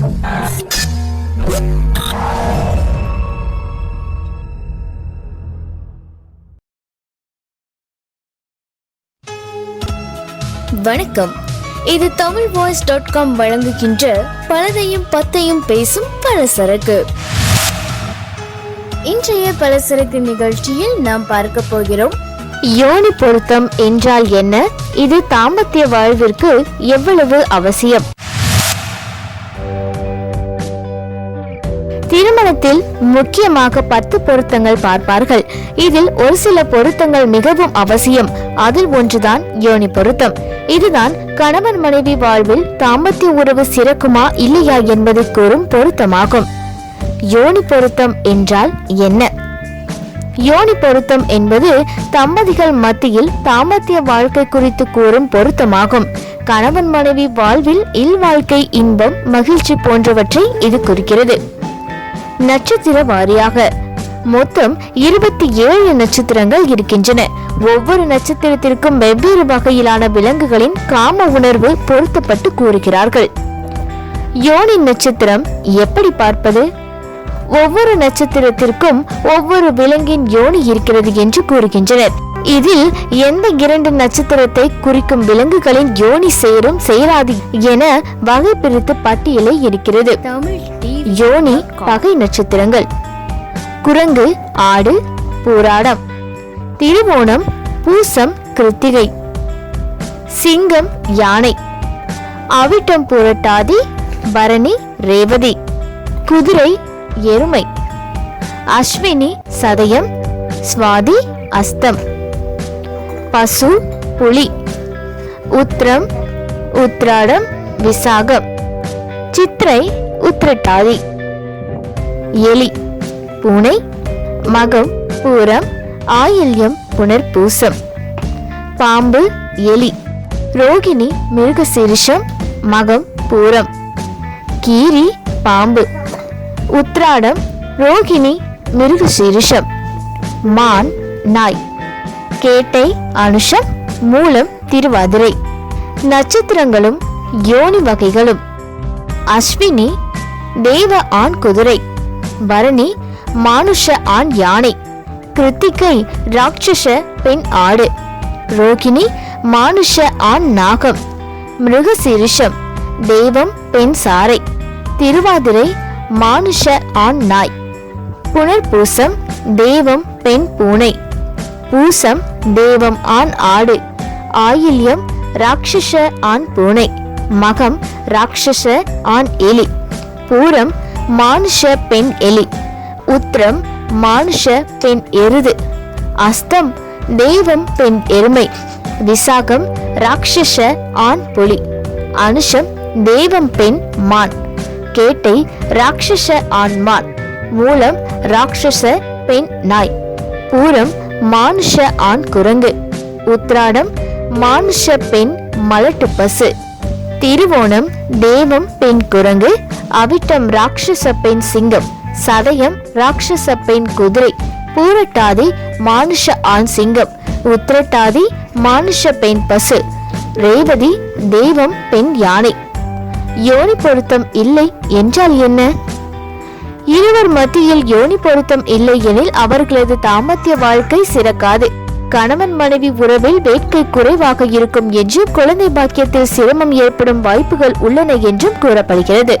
வணக்கம். இது Tamil voice dot com வழங்குகின்ற பலதையும் பத்தையும் பேசும் பலசரக்கு. இன்றைய பலசரக்கு நிகழ்ச்சியில் நாம் பார்க்க போகிறோம். யோனி பொருத்தம் என்றால் என்ன? இது தாம்பத்திய வாழ்விற்கு எவ்வளவு அவசியம்? திருமணத்தில் முக்கியமாக பத்து பொருத்தங்கள் பார்ப்பார்கள். இதில் ஒரு சில பொருத்தங்கள் மிகவும் அவசியம். அதில் ஒன்றுதான் யோனி பொருத்தம். இதுதான் கணவன் மனைவி வாழ்வில் தாம்பத்திய உறவு சிறக்குமா இல்லையா என்பதை கூறும் பொருத்தமாகும். யோனி பொருத்தம் என்றால் என்ன? யோனி பொருத்தம் என்பது தம்பதிகள் மத்தியில் தாம்பத்திய வாழ்க்கை குறித்து கூறும் பொருத்தமாகும். கணவன் மனைவி வாழ்வில் இல்வாழ்க்கை இன்பம் மகிழ்ச்சி போன்றவற்றை இது குறிக்கிறது. நட்சத்திர வாரியாக. மொத்தம் இருபத்தி ஏழு நட்சத்திரங்கள் இருக்கின்றன. ஒவ்வொரு நட்சத்திரத்திற்கும் வெவ்வேறு வகையிலான விலங்குகளின் காம உணர்வு பொருத்தப்பட்டு கூறுகிறார்கள். யோனி நட்சத்திரம் எப்படி பார்ப்பது? ஒவ்வொரு நட்சத்திரத்திற்கும் ஒவ்வொரு விலங்கின் யோனி இருக்கிறது என்று கூறுகின்றனர். இதில் எந்த இரண்டு நட்சத்திரத்தை குறிக்கும் விலங்குகளின் யோனி சேரும் சேராது என வகை பிரித்து பட்டியலை இருக்கிறது யோனி பகை நட்சத்திரங்கள். குரங்கு ஆடு பூராடம். திருவோணம் பூசம் கிருத்திகை. சிங்கம் யானை. அவிட்டம் புரட்டாதி பரணி ரேவதி. குதிரை எருமை. அஸ்வினி சதயம். சுவாதி அஸ்தம். பசு புலி. உத்ரம் உத்ராடம் விசாகம். சித்திரை உத்திரட்டாதி. எலி பூனை மகம் பூரம் ஆயில்யம் புனர்பூசம். பாம்பு எலி ரோகிணி மிருகசீரிஷம் மகம் பூரம். கீரி பாம்பு. உத்ராடம் ரோகிணி மிருகசீரிஷம். மான் நாய். கேட்டை அனுஷம் மூலம் திருவாதிரை. நட்சத்திரங்களும் யோனி வகைகளும். அஸ்வினி தேவ ஆண் குதிரை பரணி மானுஷ ஆண் யானை கிருத்திகை ராட்சச பெண் ஆடு ரோகிணி மானுஷ ஆண் நாகம் மிருகசீரிஷம் தெய்வம் பெண் சாரை திருவாதிரை மானுஷ ஆண் நாய் புனர்பூசம் தெய்வம் பெண் பூனை பூசம் தெய்வம் ஆண் ஆடு ஆயில்யம் ராட்சச ஆண் பூனை மகம் ராட்சச ஆண் எலி. பூரம் மானுஷ பெண் எலி. உத்திரம் மானுஷ பெண் எருது. அஸ்தம் தெய்வம் பெண் எருமை. விசாகம் ராட்சச ஆண் புலி. அனுஷம் தெய்வம் பெண் மான். கேட்டை ராட்சச ஆண் மான். மூலம் ராட்சச பெண் நாய். பூரம் மானுஷ ஆண் குரங்கு. உத்ராடம் மானுஷ பெண் மலட்டு பசு. திருவோணம் தெய்வம் பெண் குரங்கு. அவிட்டம் ராட்சச பெண் சிங்கம் சதயம் ராட்சச பெண் குதிரை பூரட்டாதி மானுஷ ஆண் சிங்கம் உத்திரட்டாதி மானுஷ பெண் பசு ரேவதி தெய்வம் பெண் யானை. யோனி பொருத்தம் இல்லை என்றால் என்ன? இருவர் மத்தியில் யோனி பொருத்தம் இல்லை எனில் அவர்களது தாமத்திய வாழ்க்கை சிறக்காது. கணவன் மனைவி உறவில் வேட்கை குறைவாக இருக்கும் என்றும் குழந்தை பாக்கியத்தில் சிரமம் ஏற்படும் வாய்ப்புகள் உள்ளன என்றும் கூறப்படுகிறது.